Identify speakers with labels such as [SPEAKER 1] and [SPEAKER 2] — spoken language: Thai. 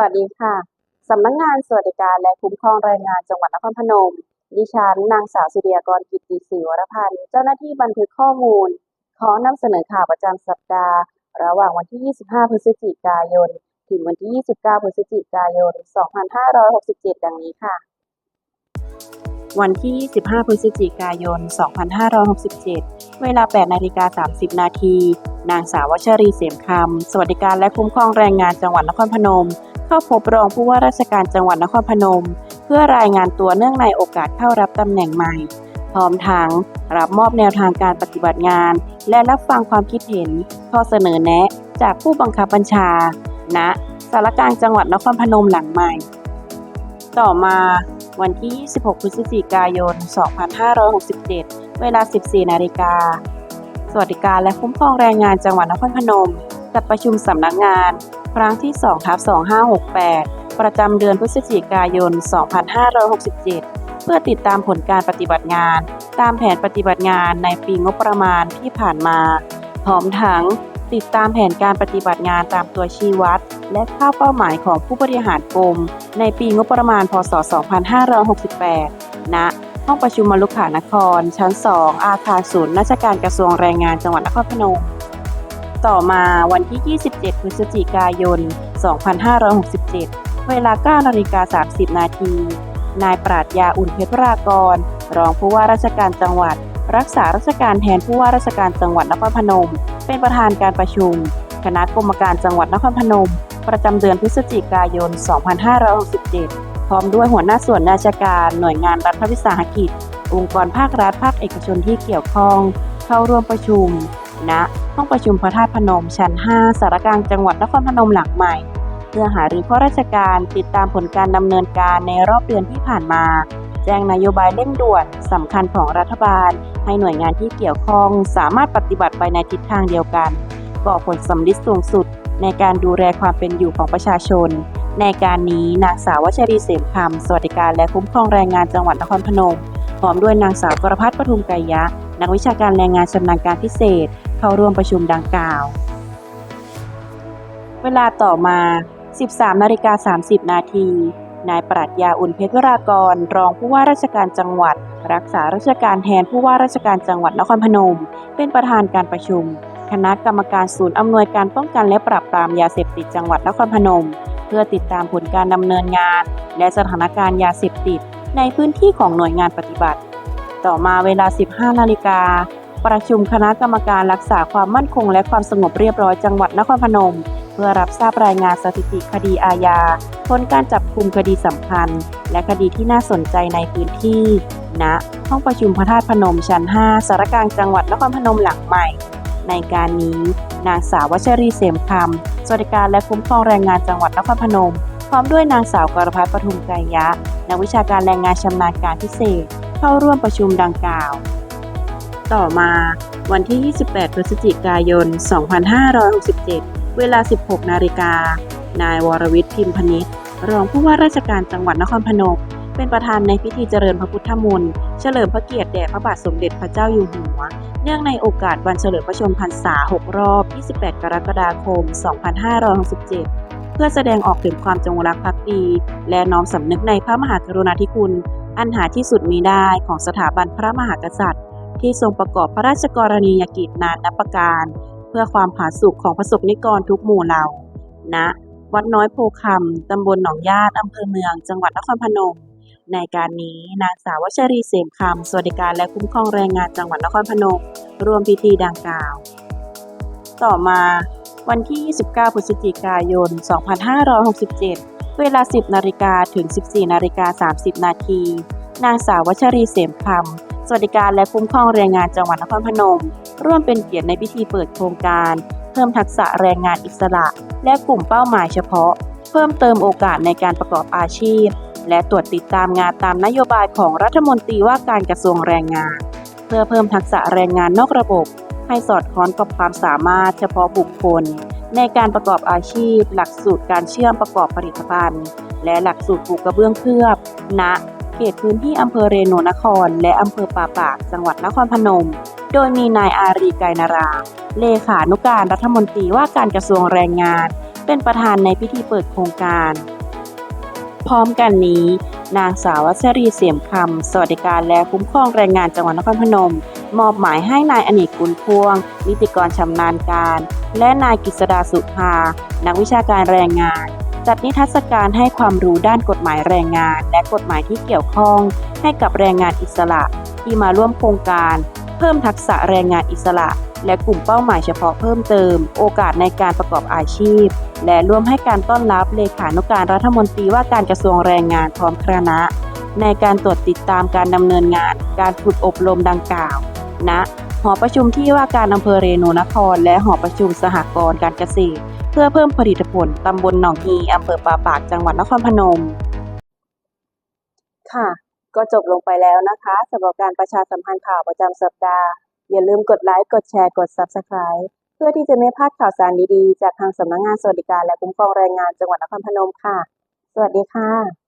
[SPEAKER 1] วัสดีค่ะ สำนักงานสวัสดิการและคุ้มครองแรงงานจังหวัดนครพนม ดิฉันนางสาวสิริยกรกิติศรีวรพันธ์ เจ้าหน้าที่บันทึกข้อมูล ขอนำเสนอข่าวประจำสัปดาห์ ระหว่างวันที่ 25 พฤศจิกายน ถึงวันที่ 29 พฤศจิกายน 2567 ดังนี้ค่ะ วันที่ 25 พฤศจิกายน 2567 เวลา 8 นาฬิกา 30 นาทีนางสาววชรีเสียมคำ สวัสดิการและคุ้มครองแรงงานจังหวัดนครพนม เข้าพบรองผู้ว่าราชการจังหวัดนครพนม เพื่อรายงานตัวเนื่องในโอกาสเข้ารับตำแหน่งใหม่ พร้อมทั้งรับมอบแนวทางการปฏิบัติงาน และรับฟังความคิดเห็น ข้อเสนอแนะ จากผู้บังคับบัญชา ณสารกลางจังหวัดนครพนมหลังใหม่ ต่อมาวันที่ 26 พฤศจิกายน 2567 เวลา 14 นาฬิกา สวัสดิการและคุ้มครองแรงงานจังหวัดนครพนม จัดประชุมสำนักงาน ครั้งที่2ทับ2568 ประจำเดือนพฤศจิกายน 2567 เพื่อติดตามผลการปฏิบัติงาน ตามแผนปฏิบัติงานในปีงบประมาณที่ผ่านมาพร้อมทั้งติดตามแผนการปฏิบัติงานตามตัวชี้วัด และข้าวเป้าหมายของผู้บริหารกรมในปีงบประมาณ พศ 2568 ณ ห้องประชุมมลุกขานคร ชั้น 2 อาคารศูนย์ราชการกระทรวงแรงงานจังหวัดนครพนม ต่อมาวันที่ 27 พฤศจิกายน 2567 เวลา 9 นาฬิกา 30 นาที นายปราดยาอุ่นเพชรรากร รองผู้ว่าราชการจังหวัด รักษาราชการแทนผู้ว่าราชการจังหวัดนครพนม เป็นประธานการประชุม คณะกรรมการจังหวัดนครพนม ประจำเดือนพฤศจิกายน 2567 พร้อมด้วยหัวหน้าส่วนราชการ หน่วยงานรัฐวิสาหกิจ องค์กรภาครัฐภาคเอกชนที่เกี่ยวข้อง เข้าร่วมประชุม ณห้องประชุมพระธาตุพนม ชั้น 5 สารกลางจังหวัดนครพนมหลังใหม่ เพื่อหารือข้อราชการติดตามผลการดำเนินการในรอบเดือนที่ผ่านมา แจ้งนโยบายเร่งด่วนสำคัญของรัฐบาล ให้หน่วยงานที่เกี่ยวข้องสามารถปฏิบัติไปในทิศทางเดียวกันก่อผลสำลิดสูงสุด ในการดูแลความเป็นอยู่ของประชาชน ในการนี้นางสาววชรีเสมคำสวัสดิการและคุ้มครองแรงงานจังหวัดนครพนมพร้อมด้วยนางสาวกรพัฒน์ปทุมไกรยะ นักวิชาการแรงงานชำนาญการพิเศษ เข้าร่วมประชุมดังกล่าว เวลาต่อมา 13นาฬิกา30 นาที นายปรัชญาอุ่นเพชรวรากร รองผู้ว่าราชการจังหวัด รักษาราชการแทนผู้ว่าราชการจังหวัดนครพนม เป็นประธานการประชุม คณะกรรมการศูนย์อำนวยการป้องกันและปราบปรามยาเสพติดจังหวัดนครพนม เพื่อติดตามผลการดำเนินงาน และสถานการณ์ยาเสพติดในพื้นที่ของหน่วยงานปฏิบัติ ต่อมาเวลา 15 นาฬิกา ประชุมคณะกรรมการรักษาความมั่นคงและความสงบเรียบร้อยจังหวัดนครพนม เพื่อรับทราบรายงานสถิติคดีอาญาผลการจับกลุ่มคดีสำคัญ และคดีที่น่าสนใจในพื้นที่ณห้องประชุมพระธาตุพนมชั้น 5 สารกลางจังหวัดนครพนมหลังใหม่ ในการนี้นางสาววัชรีเสมคำสวัสดิการและคุ้มครองแรงงานจังหวัดนครพนม พร้อมด้วยนางสาวกรพัฒน์ปทุมไกรยะนักวิชาการแรงงานชำนาญการพิเศษ เข้าร่วมประชุมดังกล่าว ต่อมาวันที่ 28 พฤศจิกายน 2567 เวลา 16 นาฬิกา นายวรวิทย์พิมพนิษฐ์รองผู้ว่าราชการจังหวัดนครพนม เป็นประธานในพิธีเจริญพระพุทธมนต์เฉลิมพระเกียรติแด่พระบาทสมเด็จพระเจ้าอยู่หัว เนื่องในโอกาสวันเฉลิมพระชนมพรรษา 6 รอบ 28 กรกฎาคม 2567 เพื่อแสดงออกถึงความจงรักภักดี และน้อมสำนึกในพระมหากรุณาธิคุณ อันหาที่สุดมีได้ของสถาบันพระมหากษัตริย์ ที่ทรงประกอบพระราชกรณียกิจนานนับประการ เพื่อความผาสุกของประสบนิกรทุกหมู่เหล่าณวัดน้อยโพคำตำบลหนองญาติอำเภอเมือง จังหวัดนครพนม ในการนี้นางสาววชรีเสมคำสวัสดิการและคุ้มครองแรงงานจังหวัดนครพนมร่วมพิธีดังกล่าว ต่อมาวันที่ 29 พฤศจิกายน 2567 เวลา 10 นาฬิกาถึง 14 นาฬิกา 30 นาที นางสาววชรีเสมคำ วัสดิการและคุ้มครองแรงงานจังหวัดนครพนม ร่วมเป็นเกียรติในพิธีเปิดโครงการ เพิ่มทักษะแรงงานอิสระ และกลุ่มเป้าหมายเฉพาะ เพิ่มเติมโอกาสในการประกอบอาชีพ และตรวจติดตามงานตามนโยบายของรัฐมนตรีว่าการกระทรวงแรงงาน เพื่อเพิ่มทักษะแรงงานนอกระบบ ให้สอดคล้องกับความสามารถเฉพาะบุคคล ในการประกอบอาชีพ หลักสูตรการเชื่อมประกอบผลิตภัณฑ์ และหลักสูตรปลูกกระเบื้องเคลือบณ เขตพื้นที่อำเภอเรโนนคร และอำเภอป่าปาก จังหวัดนครพนม โดยมีนายอารีไกรนารา เลขานุการรัฐมนตรีว่าการกระทรวงแรงงาน เป็นประธานในพิธีเปิดโครงการ พร้อมกันนี้ นางสาววัชรีเสียมคำสวัสดิการและคุ้มครองแรงงานจังหวัดนครพนม มอบหมายให้นายอเนกกุลพวง นิติกรชำนาญการ และนายกฤษดาสุภา นักวิชาการแรงงาน จัดนิทรรศการให้ความรู้ด้านกฎหมายแรงงาน และกฎหมายที่เกี่ยวข้อง ให้กับแรงงานอิสระ ที่มาร่วมโครงการ เพิ่มทักษะแรงงานอิสระ และกลุ่มเป้าหมายเฉพาะเพิ่มเติม โอกาสในการประกอบอาชีพ และร่วมให้การต้อนรับเลขานุการรัฐมนตรีว่าการกระทรวงแรงงานพร้อมคณะ ในการตรวจติดตามการดำเนินงาน การฝึกอบรมดังกล่าวณหอประชุมที่ว่าการอำเภอเรนูนคร และหอประชุมสหกรณ์การเกษตร เพื่อเพิ่มผลิตผลตำบลหนองฮีอำเภอป่าปากจังหวัดนครพนม ค่ะ ก็จบลงไปแล้วนะคะสำหรับการประชาสัมพันธ์ข่าวประจำสัปดาห์ อย่าลืมกดไลค์กดแชร์กด Subscribe เพื่อที่จะไม่พลาดข่าวสารดีๆ จากทางสำนักงานสวัสดิการและคุ้มครองแรงงานจังหวัดนครพนมค่ะ สวัสดีค่ะ